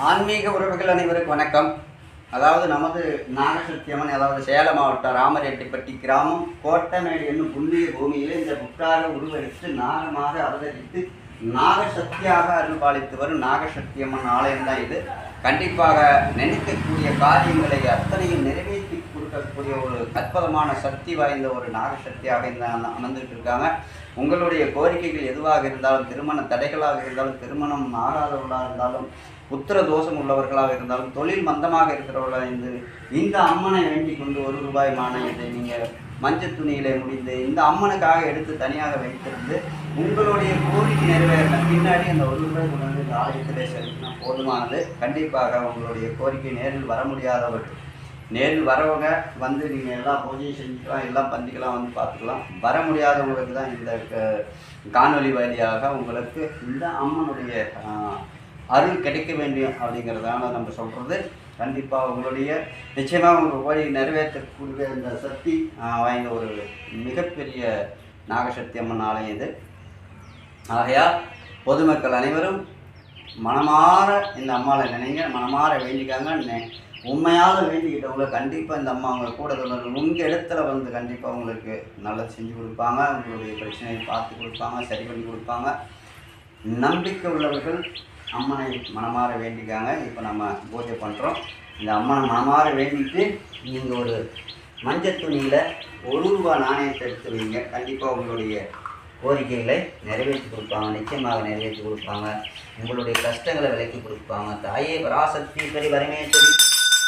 ஆன்மீக உறவுகள் அனைவருக்கும் வணக்கம். அதாவது நமது நாகசத்தியம்மன் அதாவது சேலம் மாவட்டம் ராமரெட்டிப்பட்டி கிராமம் கோட்டமேடு என்னும் புண்ணிய பூமியில் இந்த புற்றாக உருவெடுத்து நாகமாக அவதரித்து நாகசக்தியாக அருள்பாலித்து வரும் நாகசக்தியம்மன் ஆலயம் தான் இது. கண்டிப்பாக நினைக்கக்கூடிய காரியங்களை அத்தனையும் நிறைவேற்றி கொடுக்கக்கூடிய ஒரு அற்புதமான சக்தி வாய்ந்த ஒரு நாகசக்தியாக இந்த அமர்ந்துட்டு இருக்காங்க உங்களுடைய கோரிக்கைகள் எதுவாக இருந்தாலும் திருமண தடைகளாக இருந்தாலும் திருமணம் ஆகாதவர்களாக இருந்தாலும் புத்திர தோஷம் உள்ளவர்களாக இருந்தாலும் தொழில் மந்தமாக இருக்கிறவர்களாக இருந்து இந்த அம்மனை வேண்டிக் கொண்டு ஒரு ரூபாய் மானியத்தை நீங்கள் மஞ்சள் துணியிலே முடிந்து இந்த அம்மனுக்காக எடுத்து தனியாக வைத்திருந்து உங்களுடைய கோரிக்கை நிறைவேறின பின்னாடி அந்த ஒரு ரூபாய் கொண்டு வந்து இந்த ஆலயத்திலே செலுத்தினா போதுமானது. கண்டிப்பாக உங்களுடைய கோரிக்கை நேரில் வர முடியாதவர்கள் நேரில் வரவங்க வந்து நீங்கள் எல்லாம் பூஜையும் செஞ்சுக்கலாம் எல்லாம் பந்திக்கலாம் வந்து பார்த்துக்கலாம். வர முடியாதவங்களுக்கு தான் இந்த க- வழியாக உங்களுக்கு இந்த அம்மனுடைய அருள் கிடைக்க வேண்டும் அப்படிங்கிறதான நம்ம சொல்கிறது கண்டிப்பாக உங்களுடைய நிச்சயமாக உங்கள் கோரிக்கை நிறைவேற்றக்கூடிய இந்த சக்தி வாய்ந்த ஒரு மிகப்பெரிய நாகசக்தி அம்மன் ஆலயம் இது. ஆகையால் பொதுமக்கள் அனைவரும் மனமாற இந்த அம்மாவை நினைங்க மனமாற வேண்டிக்காங்க. நெ- உண்மையாக வேண்டிக்கிட்டவங்க கண்டிப்பாக இந்த அம்மா அவங்க கூட தொடர்பு உங்கள் இடத்துல வந்து கண்டிப்பாக உங்களுக்கு நல்லா செஞ்சு கொடுப்பாங்க. உங்களுடைய பிரச்சனையை பார்த்து கொடுப்பாங்க சரி பண்ணி கொடுப்பாங்க. நம்பிக்கை உள்ளவர்கள் அம்மனை மனமாற வேண்டிக்காங்க. இப்போ நம்ம பூஜை பண்ணுறோம் இந்த அம்மனை மனமாற வேண்டிட்டு நீங்கள் ஒரு மஞ்சள் துணியில் ஒரு ரூபா நாணயத்தை எடுத்து வைங்க. கண்டிப்பாக உங்களுடைய கோரிக்கைகளை நிறைவேற்றி கொடுப்பாங்க. நிச்சயமாக நிறைவேற்றி கொடுப்பாங்க. உங்களுடைய கஷ்டங்களை விலக்கி கொடுப்பாங்க. தாயே பராசக்தி சரி பரமேஸ்வரி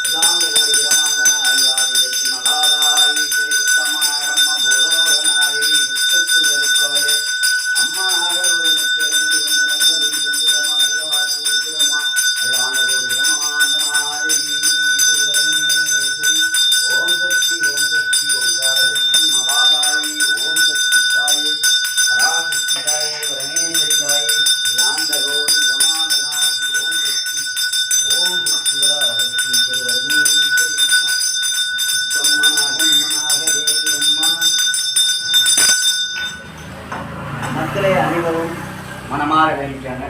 எல்லாம் கோடி பிரமாண்டனாய் ஆதிசக்தி மகாதாய் ஸ்ரீ உத்தமனாகம்ம போலோகனாய் முத்துக்கு வெறுப்பவளே அம்மா நாகரோடு தெரிந்து வந்து நல்லது செஞ்சிடமா இளவாசி இருக்கிறமா அழகாண்ட கோடி பிரமாண்டனாய் ஸ்ரீ பரமேஸ்வரி ஓம் சக்தி ஓம் சக்தி ஓங்கார சக்தி மகாதாயி ஓம் சக்தி தாயே பராசக்தி தாயே பரமேஸ்வரி தாயே ஆண்ட கோடி பிரமாண்டனாய் ஓம் சக்தி ஓம் சக்தி வராசக்தி பெருவரமேஸ்வரி அம்மா உத்தமனாகம்மனாக தேவி அம்மா மக்களே அனைவரும் மனமாற வேண்டிக்காங்க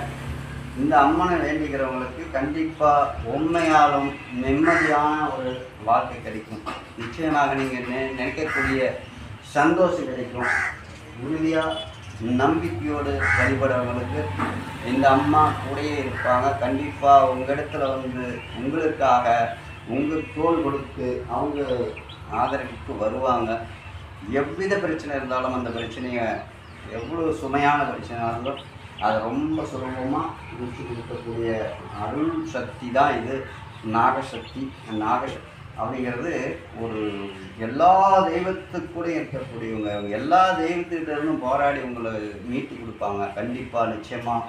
இந்த அம்மனை வேண்டிக்கிறவங்களுக்கு கண்டிப்பாக உண்மையாலும் நிம்மதியான ஒரு வாழ்க்கை கிடைக்கும். நிச்சயமாக நீங்கள் நெ நினைக்கக்கூடிய சந்தோஷம் கிடைக்கும். உறுதியாக நம்பிக்கையோடு வழிபடுறவங்களுக்கு இந்த அம்மா கூடயே இருப்பாங்க. கண்டிப்பாக உங்கள் இடத்துல வந்து உங்களுக்காக உங்கள் தோல் கொடுத்து அவங்க ஆதரவுக்கு வருவாங்க. எவ்வித பிரச்சனை இருந்தாலும் அந்த பிரச்சனையை எவ்வளோ சுமையான பிரச்சனையாக இருந்தாலும் அதை ரொம்ப சுலபமாக முடிச்சு கொடுக்கக்கூடிய அருள் சக்தி தான் இது. நாகசக்தி. நாக அப்படிங்கிறது ஒரு எல்லா தெய்வத்துக்கூட இருக்கக்கூடியவங்க எல்லா தெய்வத்துக்கிட்டருந்தும் போராடி உங்களை மீட்டு கொடுப்பாங்க. கண்டிப்பாக நிச்சயமாக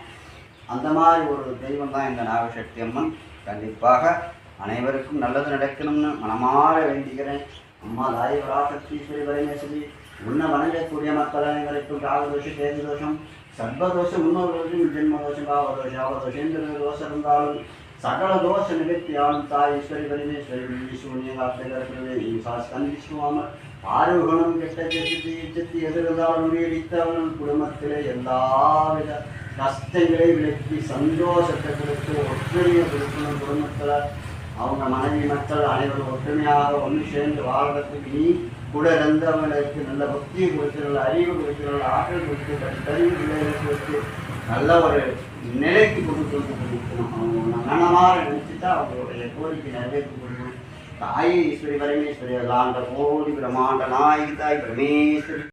அந்த மாதிரி ஒரு தெய்வம் தான் இந்த நாகசக்தி அம்மன். கண்டிப்பாக அனைவருக்கும் நல்லது நடக்கணும்னு மனமாற வேண்டிக்கிறேன். அம்மா தாய் பராசக்தி ஸ்ரீ பரமேஸ்வரி உன்னை வணங்கக்கூடிய மக்கள் அனைவருக்கும் ராகதோஷம் தேதி தோஷம் சர்வதோஷம் முன்னோர் தோஷம் ஜென்ம தோஷம் பாவதோஷம் அவதோஷம் தோஷம் இருந்தாலும் சகல தோஷ நிவர்த்தியாலும் தாய் ஈஸ்வரி பரமேஸ்வரி ஈஸ்வரியை காப்பிடுகிறது ஈசா ஸ்கந்திச்சுவாமல் ஆரோகணம் கெட்ட செத்து செத்து எதிர்ந்தாலும் முறியடித்தவன் குடும்பத்திலே எல்லாவித கஷ்டங்களை விளக்கி சந்தோஷத்தை கொடுத்து ஒற்றுமையை கொடுக்கணும் குடும்பத்தில். அவங்க மனைவி மக்கள் அனைவரும் ஒற்றுமையாக ஒன்று சேர்ந்து வாழ்றதுக்கு நீ கூட இருந்தவர்களுக்கு நல்ல புத்தியை கொடுத்து நல்ல அறிவு கொடுத்து நல்ல ஆற்றல் கொடுத்து படிப்பறிவு பிள்ளைகளுக்கு கொடுத்து நல்ல ஒரு நிலைக்கு கொடுத்து வந்து கொடுக்கணும். அவங்க மனமாற நினைச்சுட்டா அவங்களுடைய கோரிக்கை நிறைவேற்றி கொடுக்கணும் தாய் ஈஸ்வரி பரமேஸ்வரி அல்லாண்ட கோடி பிரம்மாண்ட நாயகி தாய் பரமேஸ்வரி.